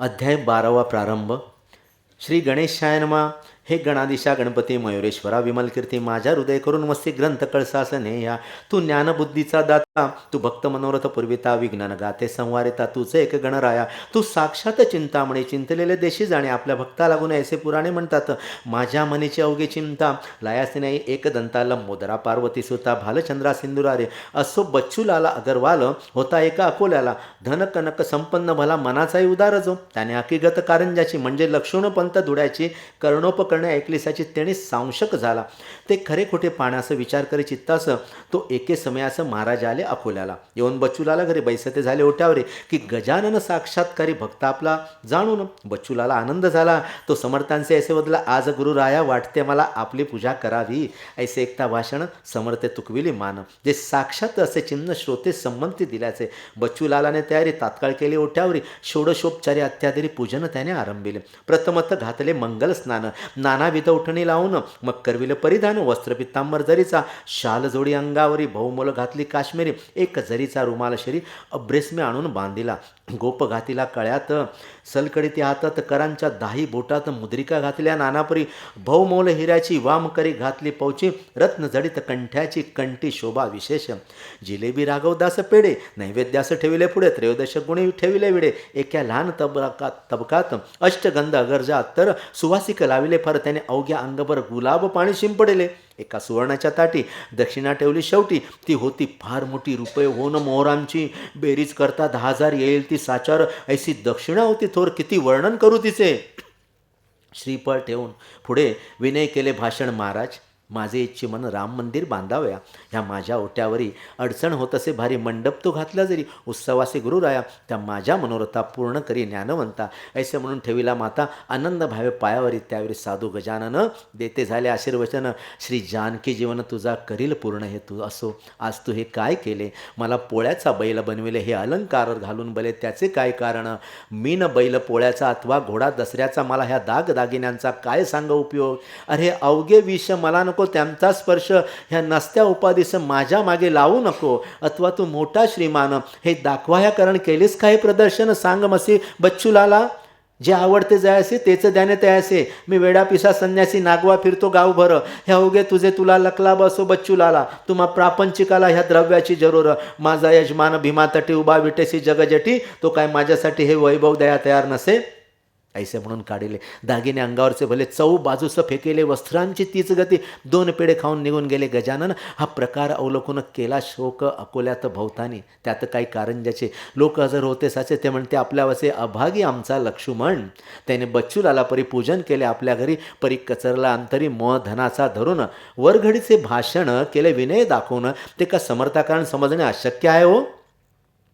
अध्याय बारावा प्रारंभ. श्री गणेशायनमा हे गणादिशा गणपती मयुरेश्वरा विमलकीर्ती माझ्या हृदय करून मस्ती ग्रंथ कळसासने नेया तू ज्ञानबुद्धीचा दात तू भक्त मनोरथ पूर्विता विज्ञान गाते संवारिता तुझे एक गणराया. तू साक्षात चिंतामणी चिंतलेले देशी जाणे आपल्या भक्ता लागून ऐसे पुराणे म्हणतात. माझ्या मनीची अवघी चिंता लयासी नाही एक दंता लंबोदरा पार्वती सुता भालचंद्रा सिंधुरारे. असो बच्चूलाला अगरवाल होता एका अकोल्याला. धन कनक संपन्न भला मनाचाही उदार जो. त्याने हकीगत कारंजाची म्हणजे लक्षण पंत धुड्याची कर्णोपकरणे ऐकलीसाची त्याने सांशक झाला. ते खरे खोटे पाण्यास विचार करी चित्तास. तो एके समयास महाराज आले अकोल्याला. येऊन बच्चूलाला घरी बैसते झाले ओट्यावरे की गजानन साक्षात्कारी भक्त आपला जाणून बच्चूलाला आनंद झाला. तो समर्थांचे ऐसे बदला आज गुरुराया वाटते मला आपली पूजा करावी. ऐसे एकता भाषण समर्थ तुकविली मान. जे साक्षात असे चिन्ह श्रोते संमती दिल्याचे बच्चूलालाने तयारी तात्काळ केली ओट्यावरी. षोडशोपचारी अत्यादरी पूजन त्याने आरंभिले. प्रथमत घातले मंगल स्नान. नानाविध उठणी लावून मग करविले परिधान वस्त्र पित्तांबर जरीचा. शालजोडी अंगावरी बहुमोल घातली काश्मीरी. एक जरीचा रुमाल शरी अब्रेसमे आणून बांधिला. गोप घातीला कळ्यात सलकडीती हातात करांच्या दाही बोटात मुद्रिका घातल्या. नानापरी भौमौल हिऱ्याची वाम करी घातली पौची. रत्न जडित कंठ्याची कंठी शोभा विशेष. जिलेबी राघवदास पेढे. नैवेद्यास ठेविले पुढे. त्रयोदश गुणी ठेविले विडे. एका लहान तबकात तबकात अष्टगंध अगरजा तर सुवासिक लाविले फार. त्याने अवघ्या अंगभर गुलाब पाणी शिंपडले. एका सुवर्णाच्या ताटी दक्षिणा ठेवली शेवटी. ती होती फार मोठी रुपये होन मोहरांची बेरीज करता दहा हजार येईल ती साचार. ऐशी दक्षिणा होती थोर किती वर्णन करू तिचे. श्रीफळ ठेवून पुढे विनय केले भाषण महाराज माझे इच्छे मन राम मंदिर बांधावया. ह्या माझ्या ओट्यावरी अडचण होत असे भारी मंडप तो घातला जरी. उत्सवासी गुरुराया त्या माझ्या मनोरथा पूर्ण करी ज्ञानवंता. ऐसे म्हणून ठेविला माता आनंद भावे पायावरी त्यावेळी साधू गजानन. देते झाले आशीर्वचन. श्री जानकी जीवन तुझा करील पूर्ण हे तू असो. आज तू हे काय केले? मला पोळ्याचा बैल बनविले. हे अलंकार घालून बले. त्याचे काय कारण? मीन बैल पोळ्याचा अथवा घोडा दसऱ्याचा. मला ह्या दाग दागिन्यांचा काय सांग उपयोग? अरे अवघे विष मला नको त्यांचा स्पर्श ह्या नसत्या उपाधीस माझ्या मागे लावू नको. अथवा तू मोठा श्रीमान हे दाखवाया कारण केलीस का हे प्रदर्शन? सांग मसी बच्चूलाला जे आवडते जायसे तेच द्याने तयासे मी वेडापिसा संन्यासी नागवा फिरतो गावभर. ह्या उगे तुझे तुला लकला बसो बच्चूलाला तुम्हा प्रापंचिकाला ह्या द्रव्याची जरूर. माझा यजमान भीमातटी उभा विटेसी जगजटी. तो काय माझ्यासाठी हे वैभव दया तयार नसे? ऐसे म्हणून काढिले. दागिने अंगावरचे भले चौ बाजूस फेकेले वस्त्रांची तीच गती दोन पेढे खाऊन निघून गेले गजानन. हा प्रकार अवलोकून केला शोक अकोल्यात भोवतानी. त्यात काही कारंजाचे लोक हजर होते साचे ते म्हणते आपल्या वसे अभागी आमचा लक्ष्मण. त्याने बच्चूलाला परी पूजन केले आपल्या घरी. परी कचरला अंतरी म धनाचा धरून वरघडीचे भाषण केले विनय दाखवून. ते का समर्थाकारण समजणे अशक्य आहे हो?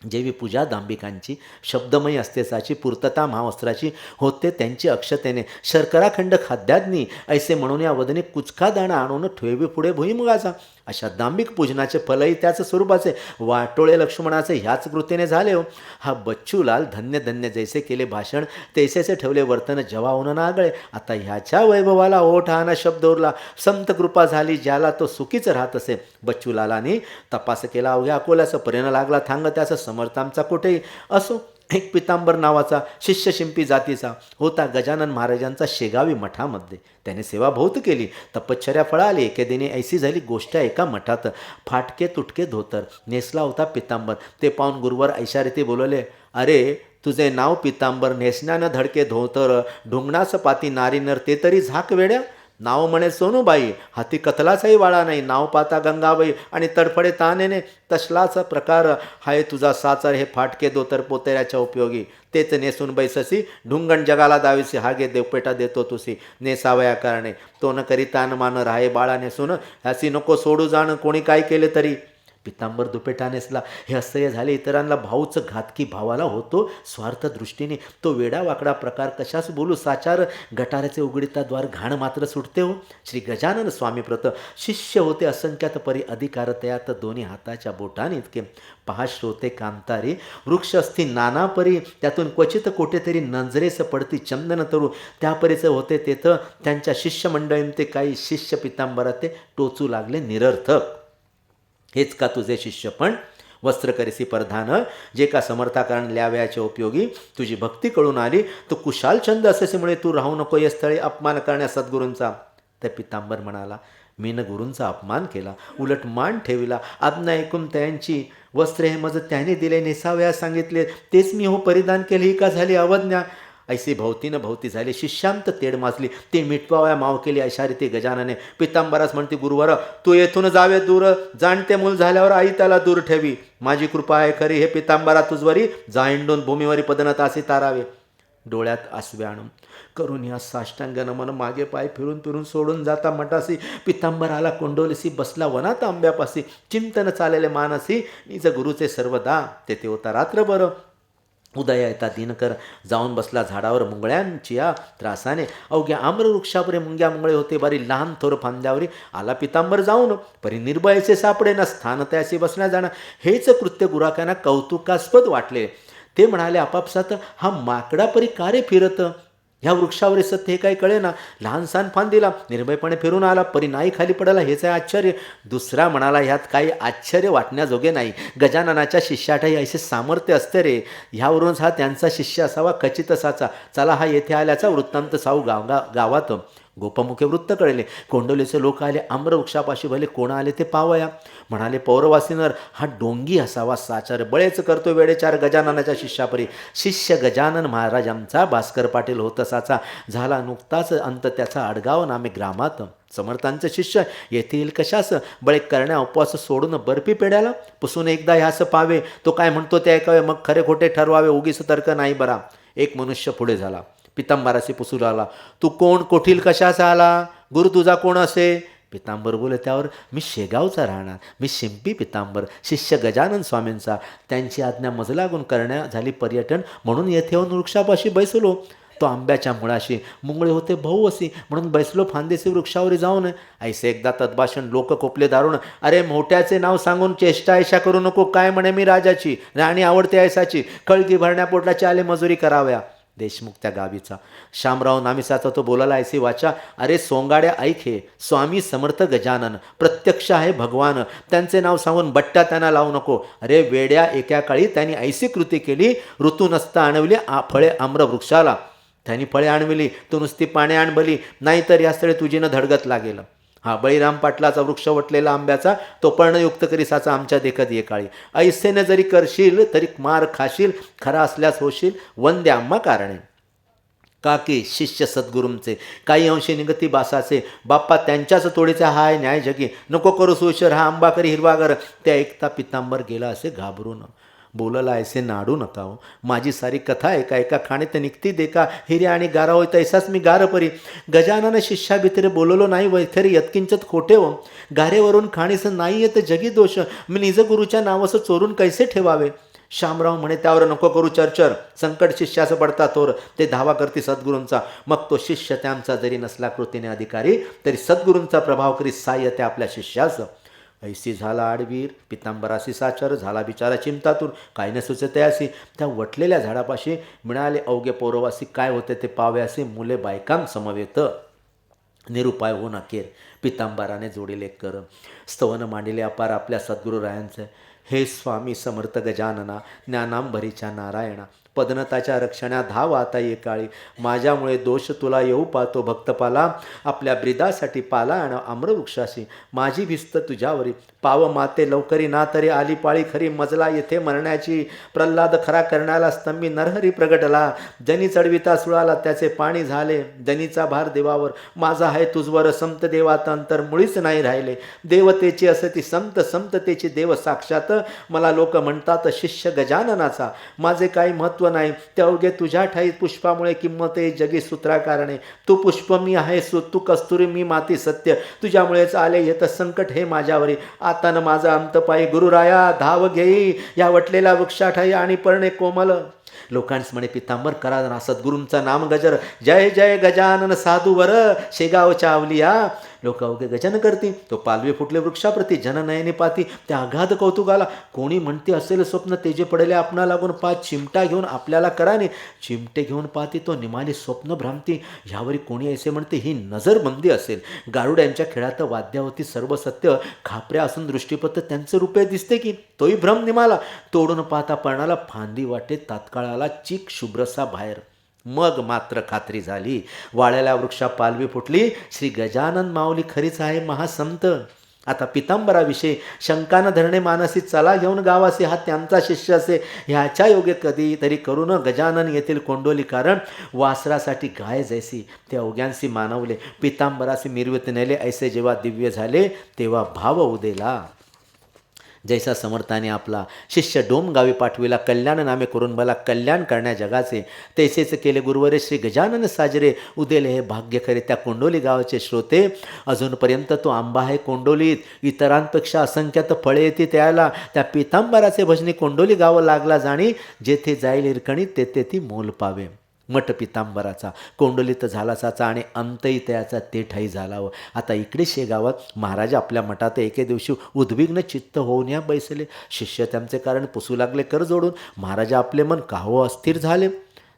जेवी पूजा दांबिकांची शब्दमयी अस्तेसाची पूर्तता महावस्त्राची होते त्यांची अक्षतेने. शर्कराखंड खाद्याज्ञी ऐसे म्हणून या वदने कुचका दाणा आणून ठेवी पुढे भुईमुगाचा अशा दांबिक पूजनाचे फलही त्याच स्वरूपाचे. वाटोळे लक्ष्मणाचे ह्याच कृतीने झाले हो. हा बच्चूलाल धन्य धन्य जैसे केले भाषण तैसेचे ठेवले वर्तन जवा होणं नागळे. आता ह्याच्या वैभवाला ओठ हा शब्द उरला. संत कृपा झाली ज्याला तो सुखीच राहत असे. बच्चूलालाने तपास केला अवघ्या अकोल्याचा परिणाम लागला थांग त्याचं समर्थांचा कुठेही असो. एक पितांबर नावाचा शिष्य शिंपी जातीचा होता गजानन महाराजांचा शेगावी मठामध्ये. त्याने सेवा बहुत केली. तपश्चर्या फळाली. एके दिने ऐसी झाली गोष्ट एका मठात. फाटके तुटके धोतर. नेसला होता पितांबर. ते पाहून गुरुवर ऐशारीती बोलवले अरे तुझे नाव पितांबर. नेसण्यानं धडके धोतर. ढुंगणास पाती नारी नर. ते तरी झाक वेड्या? नाव म्हणे सोनूबाई हाती कथलाचाही वाळा नाही नाव पाता गंगाबाई आणि तडफडे तानेने तसलाच प्रकार हाय तुझा साचर हे फाटके दोतर पोतेऱ्याच्या उपयोगी. तेच नेसून बैससी ढुंगण जगाला दावीसी हागे देवपेटा देतो तुसी. नेसावया कारणे तो न करी तान मान राहे बाळा नेसून ह्यासी नको सोडू जाण कोणी काय केले तरी? पितांबर दुपेटा नेसला हे असह्य झाले. इतरांना भाऊच घातकी भावाला होतो स्वार्थ दृष्टीने. तो वेडा वाकडा प्रकार कशास बोलू? साचार गटाराचे उघडीता द्वार घाण मात्र सुटते हो. श्री गजानन स्वामीप्रत शिष्य होते असंख्यात परी अधिकार तयात दोन्ही हाताच्या बोटाने इतके. पहा श्रोते कामतारी. वृक्ष असती नाना परी. त्यातून क्वचित कोठेतरी नंजरेस पडती चंदन तरू. त्यापरीचे होते तेथं त्यांच्या शिष्यमंडळीं ते काही शिष्य पितांबरात ते टोचू लागले निरर्थक. हेच का तुझे शिष्य पण? वस्त्र करिसी परधान जे का समर्थाकरण ल्यावयाच्या उपयोगी? तुझी भक्ती कळून आली. तू कुशाल छंद असेमुळे तू राहू नको या स्थळी अपमान करण्या सद्गुरूंचा. त्या पितांबर म्हणाला मी न गुरूंचा अपमान केला उलट मान ठेविला. आज्ञा ऐकून त्यांची वस्त्रे हे मज त्याने दिले नेसावया सांगितले. तेच मी हो परिधान केले ही का झाली अवज्ञा? ऐसी भोवतीनं भोवती झाली. शिष्यांत तेड माजली. ते मिटवावया माव केली अशारी ते गजानने. पितांबरास म्हणते गुरुवर तू येथून जावे दूर. जाणते मूल झाल्यावर आई त्याला दूर ठेवी. माझी कृपा आहे खरी. हे पितांबरा तुझवरी जाईंडून भूमीवरी पदनतासी असे तारावे. डोळ्यात आसवे आणून. करून या साष्टांग नमन. मागे पाय फिरून फिरून सोडून जाता मटासी. पितांबराला आला बसला वनात आंब्यापासी. चिंतन चालेले मानसी. निज गुरुचे सर्वदा. तेथे होता रात्रभर. उदया येता दिनकर जाऊन बसला झाडावर मुंगळ्यांच्या त्रासाने. अवघ्या आम्रवृक्षापरे मुंग्या मुंगळे होते बारी लहान थोर फांद्यावरी आला पितांबर जाऊन. परी निर्भयचे सापडे ना स्थान त्याशी बसण्या जाणं. हेच कृत्य गुराख्यांना कौतुकास्पद वाटले. ते म्हणाले आपापसात हा माकडा परी कारे फिरत? ह्या वृक्षावर सत्य हे काही कळे ना लहानसान फान दिला निर्भयपणे फिरून आला परी नाही खाली पडला हेच आहे आश्चर्य. दुसरा म्हणाला ह्यात काही आश्चर्य वाटण्याजोगे नाही. गजाननाच्या शिष्याठाही असे सामर्थ्य असते रे. ह्यावरूनच हा त्यांचा शिष्य असावा खचित असाचा. चला हा येथे आल्याचा वृत्तांत साऊ गाव गावात. गोपमुखे वृत्त कळले. कोंडोलीचे लोक आले. आम्रवृक्षापाशी भले कोण आले ते पावया म्हणाले पौरवासीनर हा डोंगी असावा. साचार बळेच करतो वेळेचार गजाननाच्या शिष्यापरी. शिष्य गजानन महाराजांचा भास्कर पाटील होत असाचा झाला नुकताच अंत त्याचा अडगाव नामे ग्रामात. समर्थांचे शिष्य येथील कशास? बळे करण्या उपवास सोडून बर्फी पेड्याला पुसून एकदा ह्यास पावे तो काय म्हणतो ते ऐकावे. मग खरे खोटे ठरवावे. उगीच तर्क नाही बरा. एक मनुष्य पुढे झाला. पितांबराशी पुसू लागला तू कोण? कोठील? कशाचा आला? गुरु तुझा कोण असे? पितांबर बोले त्यावर मी शेगावचा राहणार. मी शिंपी पितांबर शिष्य गजानन स्वामींचा. त्यांची आज्ञा मजलागून करण्या झाली पर्यटन म्हणून येथे येऊन वृक्षापाशी बैसलो. तो आंब्याच्या मुळाशी मुंगळे होते भाऊ असी. म्हणून बैसलो फांदेसी वृक्षावर जाऊन. ऐसे एकदा तद्भाषण लोक कोपले दारुण. अरे मोठ्याचे नाव सांगून चेष्टा ऐशा करू नको. काय म्हणे मी राजाची? राणी आवडते ऐसाची कळगी भरण्या पोटाची आले मजुरी कराव्या. देशमुख त्या गावीचा शामराव नामिसाचा तो बोलायला ऐसी वाचा अरे सोंगाड्या ऐक हे स्वामी समर्थ गजानन प्रत्यक्ष आहे भगवान त्यांचे नाव सांगून बट्ट्या त्यांना लावू नको. अरे वेड्या एका काळी त्यांनी ऐसी कृती केली ऋतू नसता आणवली आ फळे आम्र वृक्षाला. त्यांनी फळे आणविली तू नुसती पाणी आणबली नाहीतर या स्थळी तुझीनं धडगत लागेल. हा बळीराम पाटलाचा वृक्ष वटलेला आंब्याचा तो पर्णयुक्त करिसाचा आमच्या देखत ये काळी. ऐसेने जरी करशील तरी मार खाशील खरा असल्यास होशील वंदे आम्हा कारणे. काकी शिष्य सद्गुरूंचे काही अंशी निगती बासाचे बाप्पा त्यांच्याच तोडीचा हाय न्याय जगी नको करू सुशर हा आंबाकरी हिरवागर. त्या एकता पितांबर गेला असे घाबरून. बोलला ऐसे नाडू नका हो. माझी सारी कथा एका एका खाणीत निघती का हिरे आणि गारा होय तैसाच मी गार परी. गजानन शिष्या भितरे बोललो नाही वैखरी यत्किंचत खोटे हो गारेवरून खाणीस नाही येत जगी दोष. मी निज गुरुच्या चोरून कैसे ठेवावे? शामराव म्हणे त्यावर नको करू चर्चर. संकट शिष्याचं पडता तोर ते धावा करती सद्गुरूंचा. मग तो शिष्य त्यांचा जरी नसला कृतीने अधिकारी तरी सद्गुरूंचा प्रभाव करी साह्य त्या आपल्या शिष्याचं. ऐसी झाला आडवीर पितांबरासी साचर झाला बिचारा चिमतातून काय न सुचते त्या वटलेल्या झाडापाशी मिळाले अवघे पौरवासी काय होते ते पावे असे मुले बायकांसमवेत निरुपाय होऊन अखेर पितांबराने जोडिले कर. स्तवन मांडिले अपार आपल्या सद्गुरुरायांचे. हे स्वामी समर्थ गजानना ज्ञानांभरीच्या नारायणा. पदनताच्या रक्षणा धाव आता ये काळी. माझ्यामुळे दोष तुला येऊ पाहतो भक्तपाला. आपल्या ब्रिदासाठी पाला आण आम्रवृक्षाशी माझी भिस्त तुझ्यावरी. पाव माते लवकरी ना तरी आली पाळी खरी मजला येथे मरण्याची. प्रल्हाद खरा करण्याला स्तंभी नरहरी प्रगटला. जनी चढविता सुळाला त्याचे पाणी झाले. जनीचा भार देवावर. माझा आहे तुझवर संत देवात अंतर मुळीच नाही राहिले. देवतेची असती संत संततेची देव साक्षात. मला लोक म्हणतात शिष्य गजाननाचा. माझे काही महत्त्व नाही. त्या तुझ्या ठाई पुष्पामुळे किंमत आहे जगी सूत्राकारणे तू पुष्प मी आहे सु तू कस्तुरी मी माती सत्य. तुझ्यामुळेच आले येत संकट हे माझ्यावरी. आता न माझा अंत पायी गुरुराया धाव घेई. या वटलेल्या वृक्षाठाई आणि पर्णे कोमल. लोकांस म्हणे पितांबर करा सद्गुरूंचा नाम गजर जय जय गजानन साधू वर शेगावच्या आवलिया लोक अवघे गजन करती तो पालवे फुटले वृक्षाप्रती जननयने पाती. त्या अगाध कौतुकाला कोणी म्हणते असेल स्वप्न तेजे पडले आपणा लागून पाच चिमटा घेऊन आपल्याला कराने. चिमटे घेऊन पाहते तो निमाने स्वप्न भ्रांती ह्यावरी कोणी असे म्हणते ही नजरबंदी असेल. गारुड्यांच्या खेळात वाद्यावती सर्व सत्य खापऱ्या असून दृष्टीपत त्यांचे रुपये दिसते की तोही भ्रम निमाला. तोडून पाहता पर्णाला फांदी वाटे तात्काळाला चीक शुभ्रसा बाहेर. मग मात्र खात्री झाली. वाळ्याला वृक्षा पालवी फुटली. श्री गजानन माऊली खरीच आहे महासंत. आता पितांबराविषयी शंकानं धरणे मानसी चला घेऊन गावासी. हा त्यांचा शिष्य असे. ह्याच्या योगे कधी तरी करून गजानन येथील कोंडोली कारण वासरासाठी गाय जैसी. ते अवघ्यांशी मानवले. पितांबरासी मिरवत नेले. ऐसे जेव्हा दिव्य झाले तेव्हा भाव उदेला. जैसा समर्थाने आपला शिष्य डोमगावी पाठविला कल्याण नामे करून मला कल्याण करण्या जगाचे. तैसेच केले गुरुवरे श्री गजानन साजरे उदेले हे भाग्य खरे त्या कोंडोली गावाचे श्रोते. अजूनपर्यंत तो आंबा आहे कोंडोलीत इतरांपेक्षा असंख्यात फळे येते त्याला. त्या पितांबराचे भजनी कोंडोली गावं लागला जाणी जेथे जाईल इरकणी तेथे ती मोल पावे. मठ पितांबराचा कोंडोलीत झालासाचा आणि अंतही त्याचा ते ठाई झालावं. आता इकडे शेगावात महाराज आपल्या मठात एके दिवशी उद्विग्न चित्त होऊन या बैसले. शिष्य त्यांचे कारण पुसू लागले कर जोडून. महाराजा आपले मन काहो अस्थिर झाले.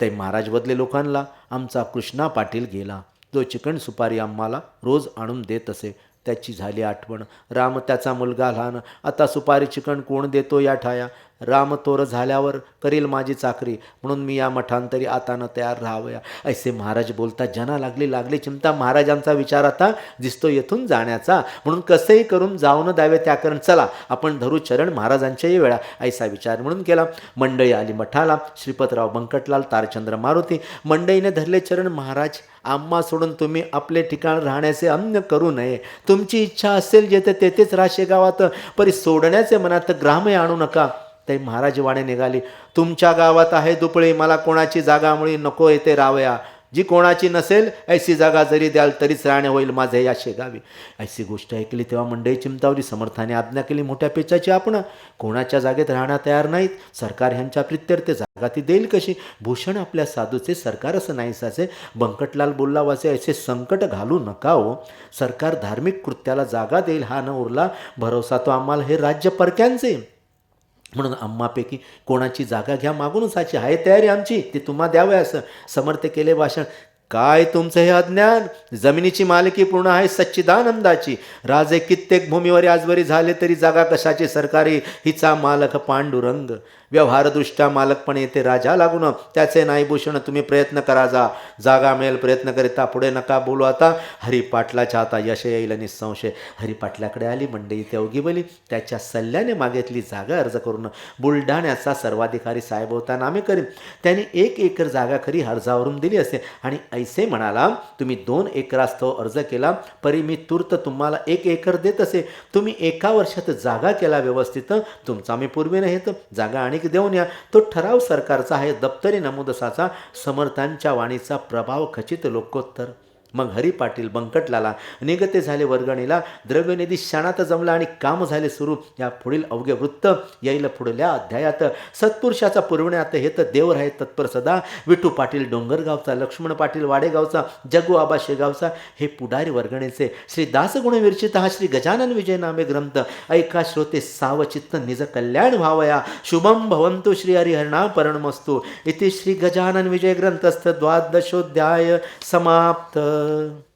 ते महाराज बदले लोकांना. आमचा कृष्णा पाटील गेला. जो चिकन सुपारी आम्हाला रोज आणून देत असे. त्याची झाली आठवण. राम त्याचा मुलगा लहान. आता सुपारी चिकन कोण देतो या ठाया? रामतोर झाल्यावर करील माझी चाकरी. म्हणून मी या मठांतरी आता न तयार राहावया. ऐसे महाराज बोलता जना लागली लागली चिंता. महाराजांचा विचार आता दिसतो येथून जाण्याचा. म्हणून कसंही करून जाऊन द्यावे त्या कारण. चला आपण धरू चरण महाराजांच्याही वेळा. ऐसा विचार म्हणून केला. मंडळी आली मठाला. श्रीपतराव बंकटलाल तारचंद्र मारुती. मंडईने धरले चरण महाराज आम्हा सोडून तुम्ही आपले ठिकाण राहण्याचे अन्य करू नये. तुमची इच्छा असेल जेथे तेथेच राशे गावात. परी सोडण्याचे मनात ग्रामही आणू नका. ते महाराज वाणे निघाली. तुमच्या गावात आहे दुपळी मला कोणाची जागामुळे नको येते रावया. जी कोणाची नसेल ऐशी जागा जरी द्याल तरीच राहणे होईल माझे या शेगावी. ऐशी गोष्ट ऐकली तेव्हा मंडई चिमतावली समर्थाने आज्ञा केली मोठ्या पेचाची आपण. कोणाच्या जागेत राहणं तयार नाहीत. सरकार ह्यांच्या प्रित्यर्थ जागा ती देईल कशी? भूषण आपल्या साधूचे सरकार असं नाही साचे. बंकटलाल बोलला वाचे ऐसे संकट घालू नका हो. सरकार धार्मिक कृत्याला जागा देईल हा न उरला. भरोसा तो आम्हाला हे राज्य परक्यांचे. म्हणून आम्हापैकी कोणाची जागा घ्या मागूनच साची आहे तयारी आमची ती तुम्हा द्यावं असं. समर्थ केले भाषण. काय तुमचं हे अज्ञान? जमिनीची मालकी पूर्ण आहे सच्चिदानंदाची. राजे कित्येक भूमीवर आजवरी झाले तरी जागा कशाची? सरकारी हिचा मालक पांडुरंग. व्यवहारदृष्ट्या मालकपणे येथे राजा लागून त्याचे नाही भूषण तुम्ही प्रयत्न करा जा. जागा मिळेल प्रयत्न करिता पुढे नका बोलू आता. हरिपाटलाच्या आता यश येईल आणि संशय. हरिपाटलाकडे आली मंडई ते अवघीबली त्याच्या सल्ल्याने मागितली जागा अर्ज करून बुलढाण्याचा सर्वाधिकारी साहेब होता नामे करीन. त्याने एक एकर जागा खरी अर्जावरून दिली असे. आणि ऐसे म्हणाला तुम्ही दोन एकरास्तव अर्ज केला परी मी तूर्त तुम्हाला एक एकर देत असे. तुम्ही एका वर्षात जागा केला व्यवस्थित. तुमचा मी पूर्वी नाही जागा आणि देऊन या तो ठराव सरकारचा आहे दप्तरी नमुदसाचा समर्थांच्या वाणीचा प्रभाव खचित लोकोत्तर. मग हरी पाटील बंकटलाला निगते झाले वर्गणीला द्रव्यनिधी क्षणात जमला आणि काम झाले सुरू. या पुढील अवघे वृत्त येईल पुढल्या अध्यायात. सत्पुरुषाचा पुरवण्यात हे तर देव राहे तत्पर सदा. विठू पाटील डोंगरगावचा लक्ष्मण पाटील वाडेगावचा जगू आबा शेगावचा हे पुढारी वर्गणीचे. श्री दासगुण विरचित हा श्री गजानन विजय नामे ग्रंथ. ऐका श्रोते सावचित्त निज कल्याण व्हावया. शुभम भवंतु श्री हरिहरणा परणमस्तु इति श्री गजानन विजय ग्रंथस्थ द्वादशोध्याय समाप्त. uh,